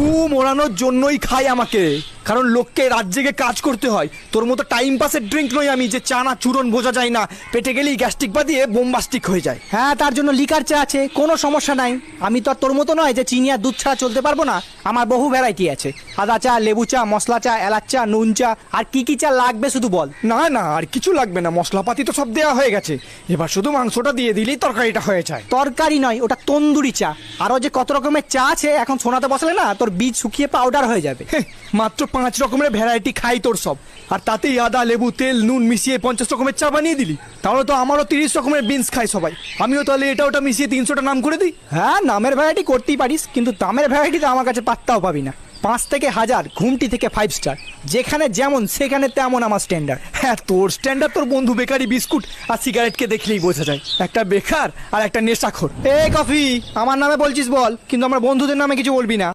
তু মোড়ানোর জন্যই খায় আমাকে। কারণ লোককে রাত জেগে কাজ করতে হয়। তোর মতো টাইম পাসের ড্রিঙ্ক নই আমি যে চা না চূরণ বোঝা যায় না। পেটে গেলেই গ্যাস্ট্রিক বা দিয়ে বোমবাস্টিক হয়ে যায়। হ্যাঁ তার জন্য লিকার চা আছে কোনো সমস্যা নাই। আমি তো আর তোর মতো নয় যে চিনি আর দুধ ছাড়া চলতে পারব না। আমার বহু ভ্যারাইটি আছে। আদা চা লেবু চা মশলা চা এলাচ চা নুন চা। আর কি কি চা লাগবে শুধু বল। না না আর কিছু লাগবে না। মশলাপাতি তো সব দেওয়া হয়ে গেছে। এবার শুধু মাংসটা দিয়ে দিলেই তরকারিটা হয়ে যায়। তরকারি নয় ওটা তন্দুরি চা। আরও যে কত রকমের চা আছে এখন শোনাতে বসলে না তোর বীজ শুকিয়ে পাউডার হয়ে যাবে। মাত্র পাঁচ রকমের ভ্যারাইটি খাই তোর সব। আর তাতেই আদা, লেবু, তেল, নুন মিশিয়ে পঞ্চাশ রকমের চা বানিয়ে দিলি। তাহলে তো আমারও তিরিশ রকমের বিনস খাই সবাই। আমিও তাহলে এটা ওটা মিশিয়ে তিনশোটা নাম করে দিই। হ্যাঁ নামের ভ্যারাইটি করতেই পারিস, কিন্তু দামের ভ্যারাইটি তো আমার কাছে পাত্তাও পাবি না। পাঁচ থেকে হাজার, ঘুমটি থেকে ফাইভ স্টার যেখানে যেমন, সেখানে তেমন আমার স্ট্যান্ডার্ড হ্যাঁ তোর স্ট্যান্ডার্ড তোর বন্ধু বেকারি বিস্কুট আর সিগারেটকে দেখলেই বোঝা যায়। একটা বেকার আর একটা নেশাখোর। এ কফি, আমার নামে বলছিস বল, কিন্তু আমার বন্ধুদের নামে কিছু বলবি না।